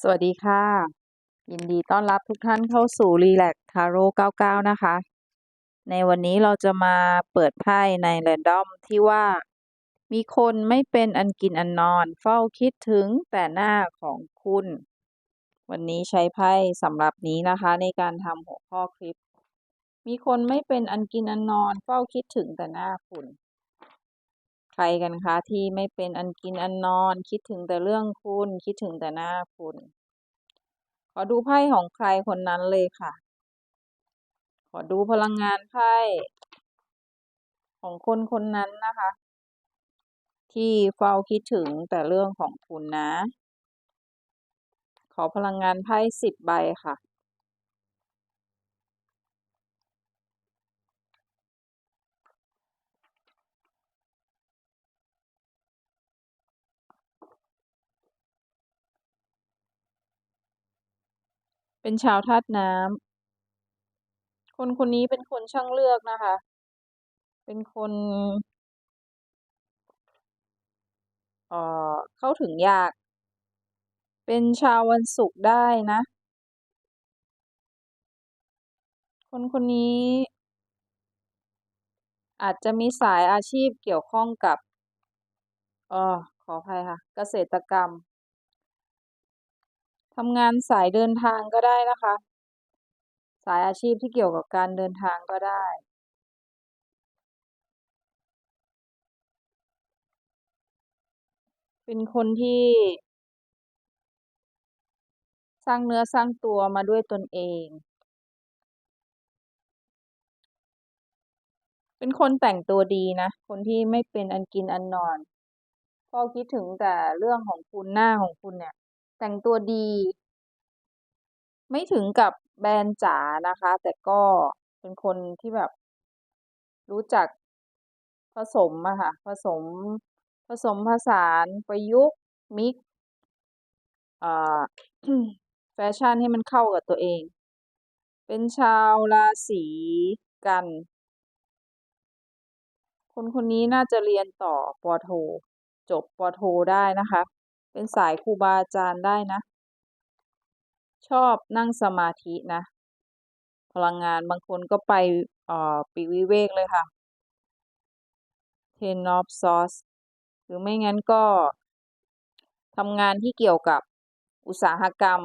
สวัสดีค่ะ ยินดีต้อนรับทุกท่านเข้าสู่ Relax Tarot 99 นะคะ ในวันนี้เราจะมาเปิดไพ่ใน Random ที่ว่า มีคนไม่เป็นอันกินอันนอน เฝ้าคิดถึงแต่หน้าของคุณ วันนี้ใช้ไพ่สำหรับนี้นะคะ ในการทำหัวข้อคลิป มีคนไม่เป็นอันกินอันนอน เฝ้าคิดถึงแต่หน้าคุณ ใครกันคะ ที่ไม่เป็นอันกินอันนอน คิดถึงแต่เรื่องคุณ คิดถึงแต่หน้าคุณ ขอดูไพ่ของใครคนนั้นเลยค่ะ ขอดูพลังงานไพ่ของคนคนนั้นนะคะ ที่เฝ้าคิดถึงแต่เรื่องของคุณนะ ขอพลังงานไพ่สิบใบค่ะ เป็นชาวธาตุน้ำ คนคนนี้เป็นคนช่างเลือกนะคะ เป็นคนเอ่อเข้าถึงยาก เป็นชาววันศุกร์ได้นะ คนคนนี้ อาจจะมีสายอาชีพเกี่ยวข้องกับเอ่อขออภัยค่ะ เกษตรกรรม ทำงานสายเดินทางก็ได้นะคะ สายอาชีพที่เกี่ยวกับการเดินทางก็ได้ เป็นคนที่ สร้างเนื้อสร้างตัวมาด้วยตนเอง เป็นคนแต่งตัวดีนะ คนที่ไม่เป็นอันกินอันนอน พอคิดถึงแต่เรื่องของคุณหน้าของคุณเนี่ย แต่งตัวดี ไม่ถึงกับแบรนด์จ๋านะคะ แต่ก็เป็นคนที่แบบ รู้จักผสมอะค่ะ ผสมผสมผสานประยุกต์มิกซ์แฟชั่นให้มันเข้ากับตัวเอง เป็นชาวราศีกัน คนคนนี้น่าจะเรียนต่อปอโท จบปอโทได้นะคะ เป็นสายครูบาอาจารย์ได้นะ ชอบนั่งสมาธินะ พลังงานบางคนก็ไปอ่อปีวิเวกเลยค่ะ Ten of Swords หรือไม่งั้นก็ทำงานที่เกี่ยวกับอุตสาหกรรม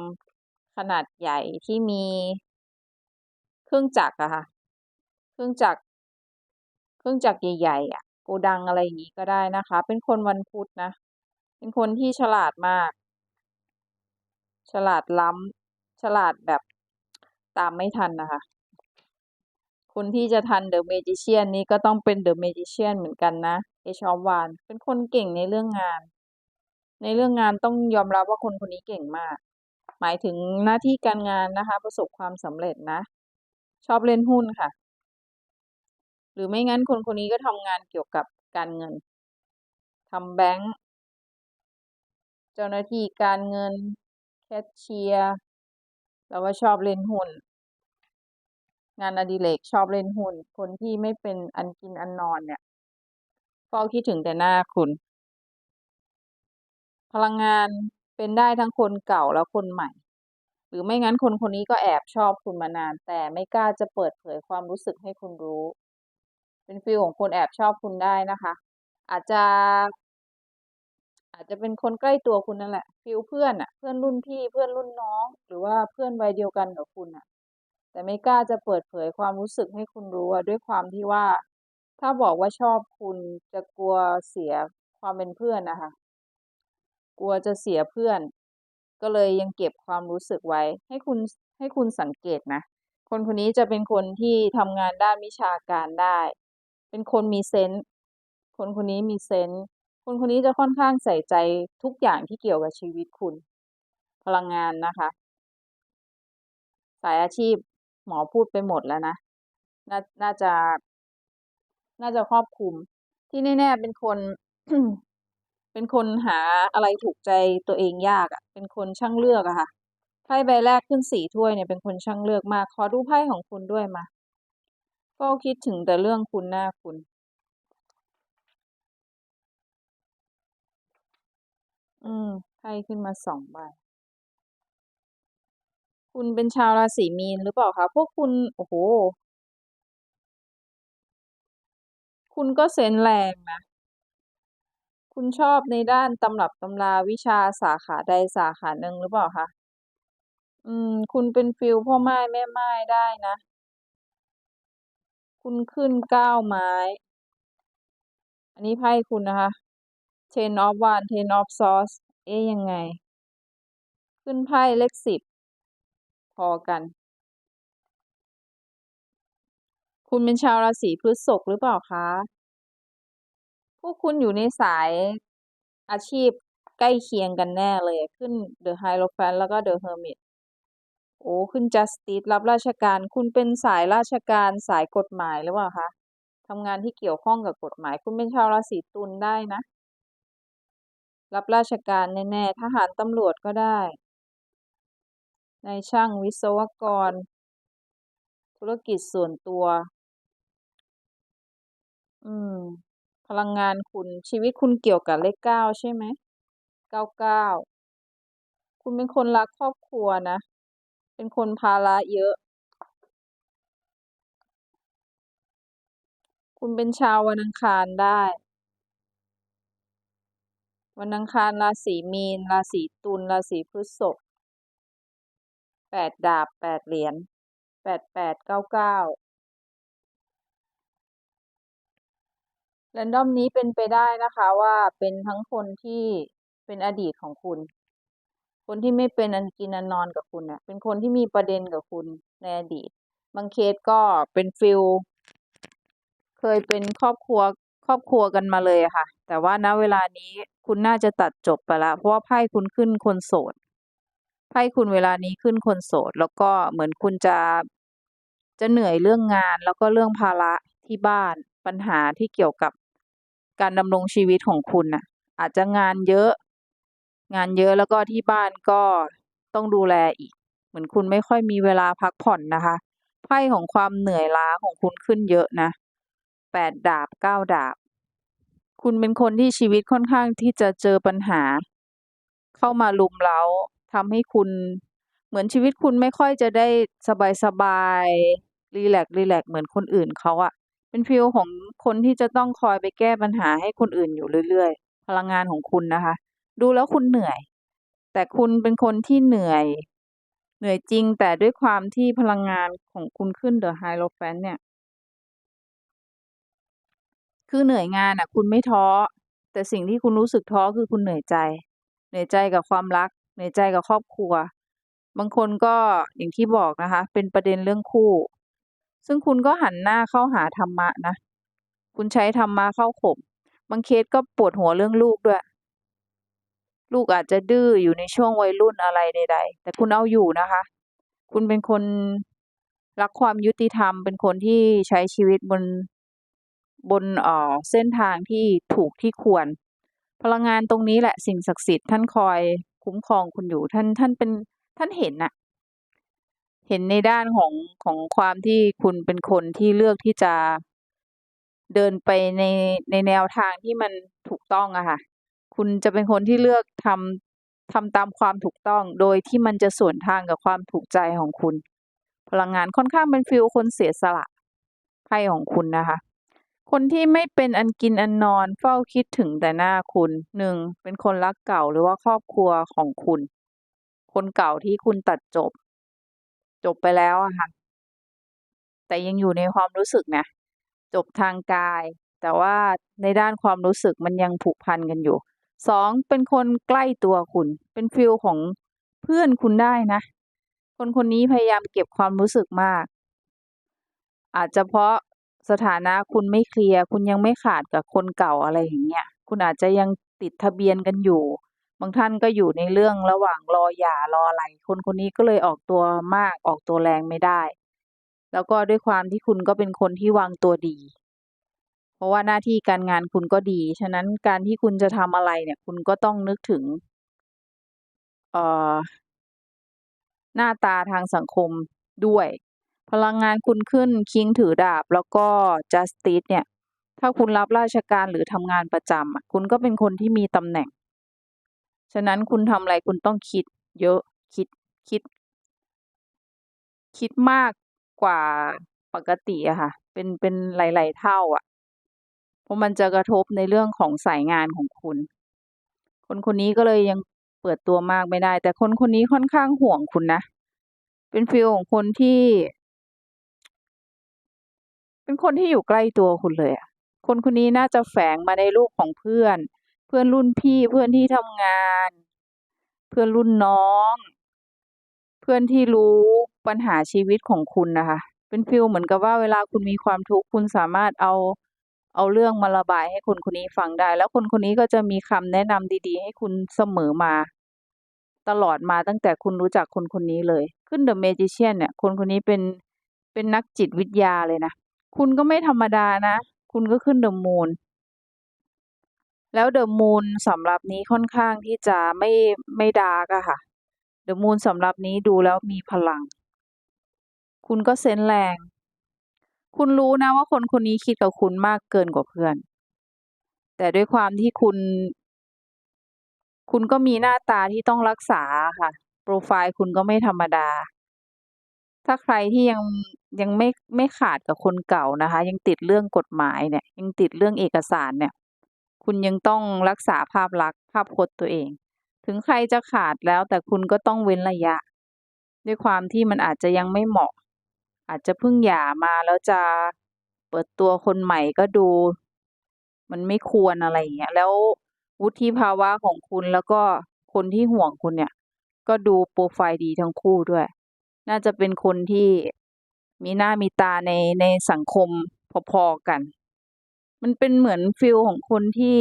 ขนาดใหญ่ที่มีเครื่องจักรอะค่ะ เครื่องจักร เครื่องจักรใหญ่ๆอะโกดังอะไรอย่างงี้ก็ได้นะคะ เป็นคนวันพุธนะ เป็นคนที่ฉลาดมาก ฉลาดล้ำฉลาดแบบตามไม่ทันนะคะ คนที่จะทัน The Magician นี่ก็ต้องเป็น The Magician เหมือนกันนะ Ace of Wands เป็นคนเก่งในเรื่องงาน ในเรื่องงานต้องยอมรับว่าคนคนนี้เก่งมาก หมายถึงหน้าที่การงานนะคะ ประสบความสำเร็จนะ ชอบเล่นหุ้นค่ะ หรือไม่งั้นคนคนนี้ก็ทำงานเกี่ยวกับการเงินทำแบงก์ เจ้าหน้าที่การเงิน แคชเชียร์แล้วก็ชอบเล่นหุ้น งานอดิเรกชอบเล่นหุ้น คนที่ไม่เป็นอันกินอันนอนเนี่ยเฝ้าคิดถึงแต่หน้าคุณ พลังงานเป็นได้ทั้งคนเก่าและคนใหม่ หรือไม่งั้นคนคนนี้ก็แอบชอบคุณมานาน แต่ไม่กล้าจะเปิดเผยความรู้สึกให้คุณรู้ เป็นฟีลของคนแอบชอบคุณได้นะคะ อาจจะ อาจจะเป็นคนใกล้ตัวคุณนั่นแหละฟีลเพื่อนอะเพื่อนรุ่นพี่เพื่อนรุ่นน้อง หรือว่าเพื่อนวัยเดียวกันกับคุณน่ะ แต่ไม่กล้าจะเปิดเผยความรู้สึกให้คุณรู้อะด้วยความที่ว่า ถ้าบอกว่าชอบคุณจะกลัวเสียความเป็นเพื่อนนะคะกลัวจะเสียเพื่อน ก็เลยยังเก็บความรู้สึกไว้ ให้คุณให้คุณสังเกตนะคนคนนี้จะเป็นคนที่ทำงานด้านวิชาการได้ เป็นคนมีเซนส์คนคนนี้มีเซนส์ คนคนนี้จะค่อนข้างใส่ใจทุกอย่างที่เกี่ยวกับชีวิตคุณ พลังงานนะคะ สายอาชีพหมอพูดไปหมดแล้วนะน่าน่าจะ น่าจะครอบคลุม ที่แน่ๆเป็นคน เป็นคนหาอะไรถูกใจตัวเองยากอะเป็นคนช่างเลือกอะค่ะไพ่ใบแรกขึ้น4ถ้วยเนี่ยเป็นคนช่างเลือกมากขอดูไพ่ของคุณด้วยมาเฝ้าคิดถึงแต่เรื่องคุณหน้าคุณ อืมไพ่ขึ้นมา2ใบ คุณเป็นชาวราศีมีนหรือเปล่าคะ พวกคุณ โอ้โห คุณก็เซนแรงนะ คุณชอบในด้านตำรับตำราวิชาสาขาใดสาขาหนึ่งหรือเปล่าคะ อืม คุณเป็นฟิลพ่อไม้แม่ไม้ได้นะ คุณขึ้นเก้าไม้ อันนี้ไพ่คุณนะคะ Ten of Wands Ten of Swords เอ๊ยยังไง ขึ้นไพ่เลขสิบพอกัน คุณเป็นชาวราศีพฤษภหรือเปล่าคะ พวกคุณอยู่ในสายอาชีพใกล้เคียงกันแน่เลย ขึ้น The Hierophant แล้วก็ The Hermit โอ้ขึ้น Justice รับราชการ คุณเป็นสายราชการสายกฎหมายหรือเปล่าคะทำงานที่เกี่ยวข้องกับกฎหมาย คุณเป็นชาวราศีตุลได้นะ รับราชการแน่ๆทหารตำรวจก็ได้ ในช่างวิศวกร ธุรกิจส่วนตัว อืม พลังงานคุณชีวิตคุณเกี่ยวกับเลขเก้าใช่ไหมเก้าเก้าคุณเป็นคนรักครอบครัวนะ เป็นคนภาระเยอะ คุณเป็นชาววันอังคารได้ วันอังคารราศีมีน ราศีตุลราศีพฤษภแปดดาบแปดเหรียญแปดแปดเก้าเก้าแรนดอมนี้เป็นไปได้นะคะว่าเป็นทั้งคนที่เป็นอดีตของคุณ คนที่ไม่เป็นอันกินอันนอนกับคุณน่ะ เป็นคนที่มีประเด็นกับคุณในอดีต บางเคสก็เป็นฟิลเคยเป็นครอบครัว ครอบครัวกันมาเลยค่ะ แต่ว่าณเวลานี้คุณน่าจะตัดจบไปแล้วเพราะว่าไพ่คุณขึ้นคนโสด ไพ่คุณเวลานี้ขึ้นคนโสด แล้วก็เหมือนคุณจะ จะเหนื่อยเรื่องงานแล้วก็เรื่องภาระที่บ้าน ปัญหาที่เกี่ยวกับการดำรงชีวิตของคุณน่ะ อาจจะงานเยอะ งานเยอะแล้วก็ที่บ้านก็ต้องดูแลอีก เหมือนคุณไม่ค่อยมีเวลาพักผ่อนนะคะ ไพ่ของความเหนื่อยล้าของคุณขึ้นเยอะนะ แปดดาบเก้าดาบ คุณเป็นคนที่ชีวิตค่อนข้างที่จะเจอปัญหา เข้ามารุมเร้าทำให้คุณ เหมือนชีวิตคุณไม่ค่อยจะได้สบายๆรีแลกซ์รีแลกซ์เหมือนคนอื่นเขาอะเป็นฟีลของคนที่จะต้องคอยไปแก้ปัญหาให้คนอื่นอยู่เรื่อยๆ พลังงานของคุณนะคะ ดูแล้วคุณเหนื่อย แต่คุณเป็นคนที่เหนื่อย เหนื่อยจริงแต่ด้วยความที่พลังงานของคุณขึ้น The Hierophant เนี่ย คือเหนื่อยงานน่ะ คุณไม่ท้อ แต่สิ่งที่คุณรู้สึกท้อคือคุณเหนื่อยใจ เหนื่อยใจกับความรัก เหนื่อยใจกับครอบครัว บางคนก็อย่างที่บอกนะคะ เป็นประเด็นเรื่องคู่ ซึ่งคุณก็หันหน้าเข้าหาธรรมะนะ คุณใช้ธรรมะเข้าข่มบางเคสก็ปวดหัวเรื่องลูกด้วย ลูกอาจจะดื้ออยู่ในช่วงวัยรุ่นอะไรใด ๆ แต่คุณเอาอยู่นะคะ คุณเป็นคนรักความยุติธรรม เป็นคนที่ใช้ชีวิตบน บนเอ่อเส้นทางที่ถูกที่ควร พลังงานตรงนี้แหละสิ่งศักดิ์สิทธิ์ท่านคอยคุ้มครองคุณอยู่ท่านท่านเป็นท่านเห็นน่ะเห็นในด้านของของความที่คุณเป็นคนที่เลือกที่จะเดินไปในในแนวทางที่มันถูกต้องอะค่ะ คุณจะเป็นคนที่เลือกทำทำตามความถูกต้องโดยที่มันจะสวนทางกับความถูกใจของคุณ พลังงานค่อนข้างเป็นฟีลคนเสียสละไพ่ของคุณนะคะ คนที่ไม่เป็นอันกินอันนอนเฝ้าคิดถึงแต่หน้าคุณหนึ่งเป็นคนรักเก่าหรือว่าครอบครัวของคุณ คนเก่าที่คุณตัดจบ จบไปแล้วอะค่ะ แต่ยังอยู่ในความรู้สึกนะจบทางกาย แต่ว่าในด้านความรู้สึกมันยังผูกพันกันอยู่สองเป็นคนใกล้ตัวคุณ เป็นฟีลของเพื่อนคุณได้นะ คนคนนี้พยายามเก็บความรู้สึกมาก อาจจะเพราะ สถานะคุณไม่เคลียร์ คุณยังไม่ขาดกับคนเก่าอะไรอย่างเงี้ย คุณอาจจะยังติดทะเบียนกันอยู่ บางท่านก็อยู่ในเรื่องระหว่างรอหย่ารออะไร คนคนนี้ก็เลยออกตัวมากออกตัวแรงไม่ได้ แล้วก็ด้วยความที่คุณก็เป็นคนที่วางตัวดี เพราะว่าหน้าที่การงานคุณก็ดี ฉะนั้นการที่คุณจะทำอะไรเนี่ย คุณก็ต้องนึกถึง เอ่อ หน้าตาทางสังคมด้วย พลังงานคุณขึ้นคิงถือดาบแล้วก็ Justice เนี่ย ถ้าคุณรับราชการหรือทำงานประจำคุณก็เป็นคนที่มีตำแหน่ง ฉะนั้นคุณทำอะไรคุณต้องคิด เยอะคิดคิด คิดมากกว่าปกติอะค่ะ เป็นเป็นหลาย ๆ เท่าอะเพราะมันจะกระทบในเรื่องของสายงานของคุณ คนคนนี้ก็เลยยังเปิดตัวมากไม่ได้ แต่คนคนนี้ค่อนข้างห่วงคุณนะ เป็นฟีลของคนที่ เป็นคนที่อยู่ใกล้ตัวคุณเลยอะคนคนนี้น่าจะแฝงมาในรูปของเพื่อน เพื่อนรุ่นพี่เพื่อนที่ทำงาน เพื่อนรุ่นน้อง เพื่อนที่รู้ปัญหาชีวิตของคุณนะคะ เป็นฟีลเหมือนกับว่าเวลาคุณมีความทุกข์คุณสามารถเอาเอาเรื่องมาระบายให้คนคนนี้ฟังได้ แล้วคนคนนี้ก็จะมีคำแนะนำดีๆ ให้คุณเสมอมา ตลอดมาตั้งแต่คุณรู้จักคนคนนี้เลย ขึ้น The Magician เนี่ย คนคนนี้เป็นเป็นนักจิตวิทยาเลยนะ คุณก็ไม่ธรรมดานะ คุณก็ขึ้น The Moon แล้ว The Moon สำหรับนี้ค่อนข้างที่จะไม่ไม่ดาร์กอะค่ะ The Moon สำหรับนี้ดูแล้วมีพลัง คุณก็เซนแรง คุณรู้นะว่าคนคนนี้คิดกับคุณมากเกินกว่าเพื่อน แต่ด้วยความที่คุณ คุณก็มีหน้าตาที่ต้องรักษาค่ะโพรไฟล์คุณก็ไม่ธรรมดา ถ้าใครที่ยัง ยังไม่ไม่ขาดกับคนเก่านะคะ ยังติดเรื่องกฎหมายเนี่ยยังติดเรื่องเอกสารเนี่ย คุณยังต้องรักษาภาพลักษณ์ภาพพจน์ตัวเอง ถึงใครจะขาดแล้วแต่คุณก็ต้องเว้นระยะ ด้วยความที่มันอาจจะยังไม่เหมาะ อาจจะเพิ่งหย่ามาแล้วจะเปิดตัวคนใหม่ก็ดู มันไม่ควรอะไรอย่างเงี้ยแล้ววุฒิภาวะของคุณแล้วก็คนที่ห่วงคุณเนี่ย ก็ดูโพรไฟล์ดีทั้งคู่ด้วย น่าจะเป็นคนที่ มีหน้ามีตาในในสังคมพอๆกัน มันเป็นเหมือนฟีลของคนที่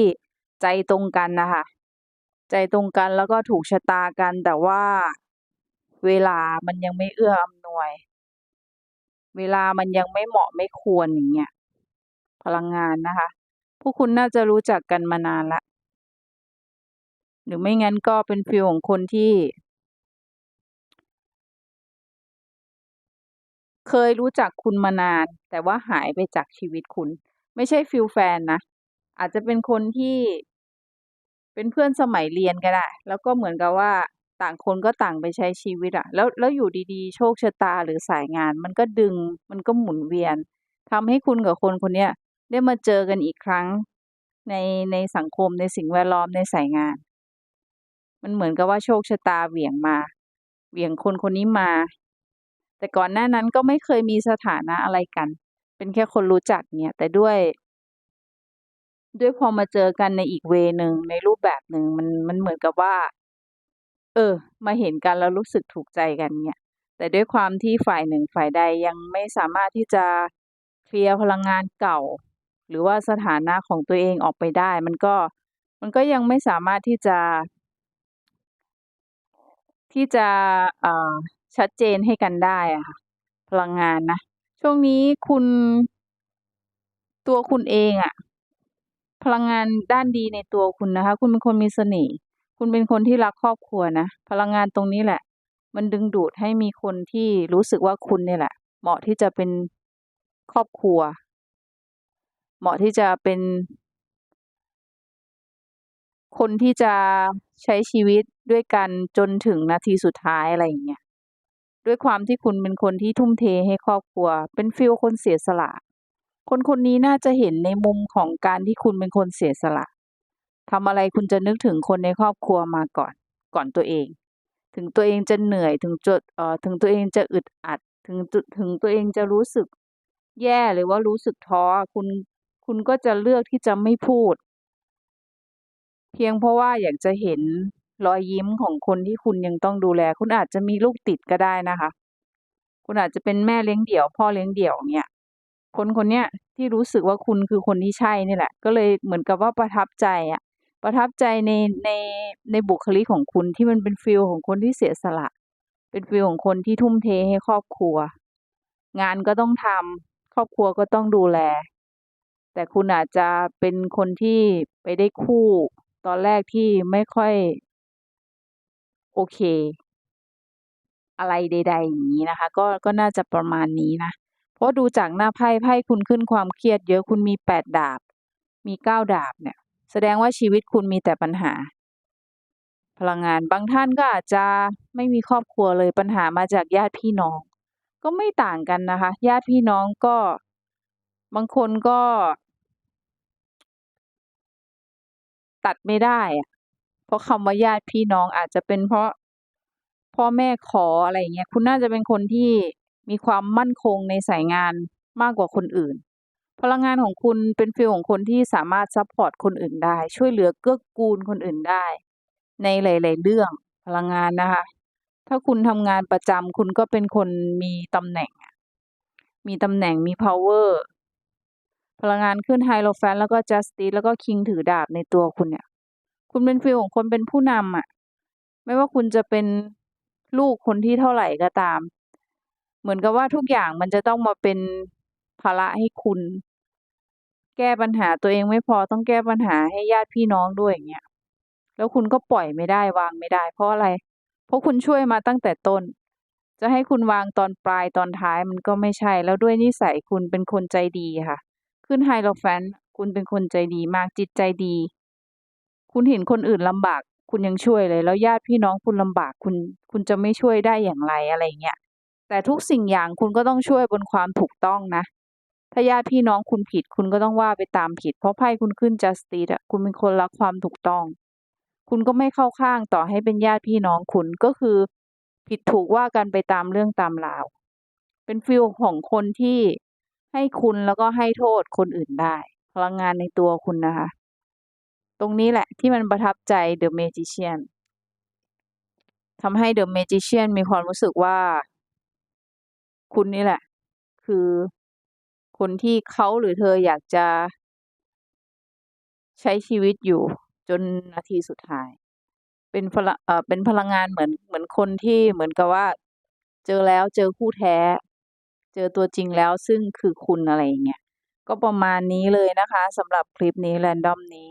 ใจตรงกันนะคะใจตรงกันแล้วก็ถูกชะตากัน แต่ว่าเวลามันยังไม่เอื้ออำนวย เวลามันยังไม่เหมาะไม่ควรอย่างเงี้ยพลังงานนะคะพวกคุณน่าจะรู้จักกันมานานล้วหรือไม่งั้นก็เป็นฟีลของคนที่ เคยรู้จักคุณมานาน แต่ว่าหายไปจากชีวิตคุณ ไม่ใช่ฟีลแฟนนะ อาจจะเป็นคนที่ เป็นเพื่อนสมัยเรียนก็ได้ แล้วก็เหมือนกับว่าต่างคนก็ต่างไปใช้ชีวิตอะแล้วแล้วอยู่ดีๆ โชคชะตาหรือสายงาน มันก็ดึงมันก็หมุนเวียนทำให้คุณกับคนคนเนี้ยได้มาเจอกันอีกครั้งในในสังคมในสิ่งแวดล้อมในสายงาน มันเหมือนกับว่าโชคชะตาเหวี่ยงมา เหวี่ยงคนคนนี้มา แต่ก่อนหน้านั้นก็ไม่เคยมีสถานะอะไรกัน เป็นแค่คนรู้จักเงี้ยแต่ด้วย ด้วยพอมาเจอกันในอีกเวหนึ่งในรูปแบบหนึ่งมันมันเหมือนกับว่า เออ มาเห็นกันแล้วรู้สึกถูกใจกันเงี้ยแต่ด้วยความที่ฝ่ายหนึ่งฝ่ายใดยังไม่สามารถที่จะเคลียร์พลังงานเก่า หรือว่าสถานะของตัวเองออกไปได้ มันก็มันก็ยังไม่สามารถที่จะที่จะเอ่อ ชัดเจนให้กันได้อะค่ะ พลังงานนะ ช่วงนี้คุณ ตัวคุณเองอะพลังงานด้านดีในตัวคุณนะคะ คุณเป็นคนมีเสน่ห์คุณเป็นคนที่รักครอบครัวนะ พลังงานตรงนี้แหละ มันดึงดูดให้มีคนที่รู้สึกว่าคุณเนี่ยแหละ เหมาะที่จะเป็นครอบครัว เหมาะที่จะเป็น คนที่จะใช้ชีวิตด้วยกันจนถึงนาทีสุดท้ายอะไรอย่างเงี้ย ด้วยความที่คุณเป็นคนที่ทุ่มเทให้ครอบครัว เป็นฟีลคนเสียสละ คนคนนี้น่าจะเห็นในมุมของการที่คุณเป็นคนเสียสละทำอะไรคุณจะนึกถึงคนในครอบครัวมาก่อน ก่อนตัวเอง ถึงตัวเองจะเหนื่อยถึงจุดเอ่อถึงตัวเองจะอึดอัด ถึงจุดถึงตัวเองจะรู้สึก แย่หรือว่ารู้สึกท้อคุณคุณก็จะเลือกที่จะไม่พูด เพียงเพราะว่าอยากจะเห็น รอยยิ้มของคนที่คุณยังต้องดูแล คุณอาจจะมีลูกติดก็ได้นะคะ คุณอาจจะเป็นแม่เลี้ยงเดี่ยว พ่อเลี้ยงเดี่ยวเงี้ยคนคนเนี้ยที่รู้สึกว่าคุณคือคนที่ใช่นี่แหละ ก็เลยเหมือนกับว่าประทับใจอะประทับใจในในในบุคลิกของคุณที่มันเป็นฟีลของคนที่เสียสละ เป็นฟีลของคนที่ทุ่มเทให้ครอบครัว งานก็ต้องทำครอบครัวก็ต้องดูแล แต่คุณอาจจะเป็นคนที่ไปได้คู่ ตอนแรกที่ไม่ค่อย โอเค อะไรใด ๆ อย่างงี้นะคะ ก็ก็น่าจะประมาณนี้นะ เพราะดูจากหน้าไพ่ไพ่คุณขึ้นความเครียดเยอะคุณมี8ดดาบ มี9ดาบเนี่ย แสดงว่าชีวิตคุณมีแต่ปัญหา พลังงานบางท่านก็อาจจะไม่มีครอบครัวเลยปัญหามาจากญาติพี่น้อง ก็ไม่ต่างกันนะคะ ญาติพี่น้องก็ บางคนก็ตัดไม่ได้อะ ราะคำว่าญาติพี่น้องอาจจะเป็นเพราะพ่อแม่ขออะไรเงี้ยคุณน่าจะเป็นคนที่มีความมั่นคงในสายงานมากกว่าคนอื่น พลังงานของคุณเป็นฟีลของคนที่สามารถซัพพอร์ตคนอื่นได้ ช่วยเหลือเกื้อกูลคนอื่นได้ ในหลาย ๆ เรื่องพลังงานนะคะ ถ้าคุณทำงานประจำคุณก็เป็นคนมีตำแหน่ง มีตำแหน่งมี power พลังงานขึ้น Hierophant แล้วก็ Justice แล้วก็ King ถือดาบในตัวคุณเนี่ย คุณเป็นฟีลของคนเป็นผู้นำอะไม่ว่าคุณจะเป็นลูกคนที่เท่าไหร่ก็ตาม เหมือนกับว่าทุกอย่างมันจะต้องมาเป็นภาระให้คุณ แก้ปัญหาตัวเองไม่พอต้องแก้ปัญหาให้ญาติพี่น้องด้วยอย่างเงี้ยแล้วคุณก็ปล่อยไม่ได้วางไม่ได้ เพราะอะไร เพราะคุณช่วยมาตั้งแต่ต้น จะให้คุณวางตอนปลายตอนท้ายมันก็ไม่ใช่ แล้วด้วยนิสัยคุณเป็นคนใจดีค่ะ ขึ้น Hierophant คุณเป็นคนใจดีมากจิตใจดี คุณเห็นคนอื่นลำบาก คุณยังช่วยเลย แล้วญาติพี่น้องคุณลำบากคุณ คุณจะไม่ช่วยได้อย่างไรอะไรเงี้ยแต่ทุกสิ่งอย่างคุณก็ต้องช่วยบนความถูกต้องนะ ถ้าญาติพี่น้องคุณผิด คุณก็ต้องว่าไปตามผิด เพราะไพ่คุณขึ้น Justice อะคุณเป็นคนรักความถูกต้อง คุณก็ไม่เข้าข้างต่อให้เป็นญาติพี่น้องคุณก็คือ ผิดถูกว่ากันไปตามเรื่องตามราว เป็นฟีลของคนที่ให้คุณแล้วก็ให้โทษคนอื่นได้ พลังงานในตัวคุณนะคะ ตรงนี้แหละที่มันประทับใจ The Magician ทำให้ The Magician มีความรู้สึกว่า คุณนี่แหละ คือคนที่เขาหรือเธออยากจะ ใช้ชีวิตอยู่จนนาทีสุดท้าย เป็นพลังเอ่อเป็นพลังงานเหมือนเหมือนคนที่เหมือนกับว่า เจอแล้วเจอคู่แท้ เจอตัวจริงแล้วซึ่งคือคุณอะไรอย่างเงี้ยก็ประมาณนี้เลยนะคะสำหรับคลิปนี้ Random นี้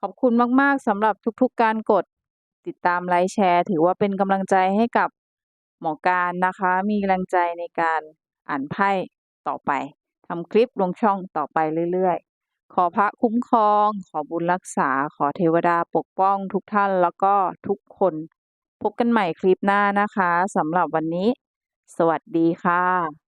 ขอบคุณมาก ๆสำหรับทุกๆการกดติดตามไลค์แชร์ ถือว่าเป็นกำลังใจให้กับหมอการนะคะ มีแรงใจในการอ่านไพ่ต่อไปทำคลิปลงช่องต่อไปเรื่อยๆ ขอพระคุ้มครอง ขอบุญรักษา ขอเทวดาปกป้องทุกท่านแล้วก็ทุกคน พบกันใหม่คลิปหน้านะคะสำหรับวันนี้ สวัสดีค่ะ